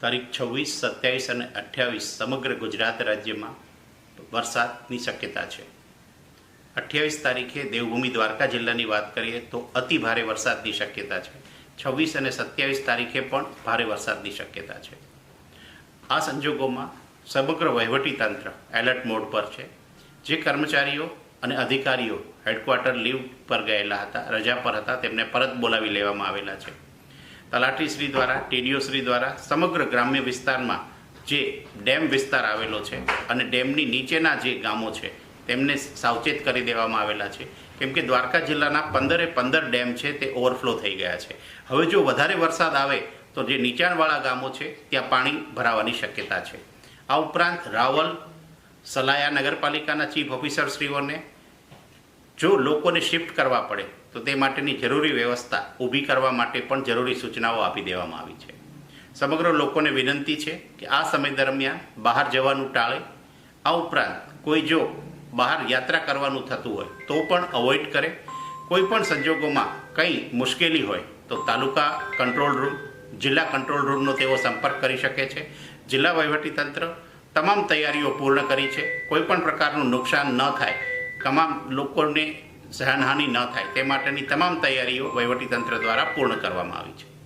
તારીખ છવ્વીસ, સત્યાવીસ અને અઠ્યાવીસ સમગ્ર ગુજરાત રાજ્યમાં વરસાદની શક્યતા છે. અઠ્યાવીસ તારીખે દેવભૂમિ દ્વારકા જિલ્લાની વાત કરીએ તો અતિ ભારે વરસાદની શક્યતા છે. છવ્વીસ અને સત્યાવીસ તારીખે પણ ભારે વરસાદની શક્યતા છે. આ સંજોગોમાં સમગ્ર વહીવટીતંત્ર એલર્ટ મોડ પર છે. જે કર્મચારીઓ અને અધિકારીઓ હેડક્વાર્ટર લીવ પર ગયેલા હતા, રજા પર હતા, તેમને પરત બોલાવી લેવામાં આવેલા છે. તલાટીશ્રી દ્વારા ટીડીઓશ્રી દ્વારા સમગ્ર ગ્રામ્ય વિસ્તારમાં જે ડેમ વિસ્તાર આવેલો છે અને ડેમની નીચેના જે ગામો છે, તેમને સાવચેત કરી દેવામાં આવેલા છે. કેમ કે દ્વારકા જિલ્લાના પંદરે પંદર ડેમ છે તે ઓવરફ્લો થઈ ગયા છે. હવે જો વધારે વરસાદ આવે તો જે નીચાણવાળા ગામો છે, ત્યાં પાણી ભરાવાની શક્યતા છે. આ ઉપરાંત રાવલ, સલાયા નગરપાલિકાના ચીફ ઓફિસરશ્રીઓને જો લોકોને શિફ્ટ કરવા પડે, તો તે માટેની જરૂરી વ્યવસ્થા ઊભી કરવા માટે પણ જરૂરી સૂચનાઓ આપી દેવામાં આવી છે. સમગ્ર લોકોને વિનંતી છે કે આ સમય દરમિયાન બહાર જવાનું ટાળે. આ ઉપરાંત કોઈ જો બહાર યાત્રા કરવાનું થતું હોય, તો પણ અવોઇડ કરે. કોઈ પણ સંજોગોમાં કંઈ મુશ્કેલી હોય, તો તાલુકા કંટ્રોલ રૂમ જિલ્લા કંટ્રોલ રૂમનો તેઓ સંપર્ક કરી શકે છે. જિલ્લા વહીવટીતંત્ર તમામ તૈયારીઓ પૂર્ણ કરી છે. કોઈ પણ પ્રકારનું નુકસાન ન થાય તમામ લોકોને સહનહાનિ ન થાય. તે માટેની તમામ તૈયારીઓ વહીવટીતંત્ર દ્વારા પૂર્ણ કરવામાં આવી છે.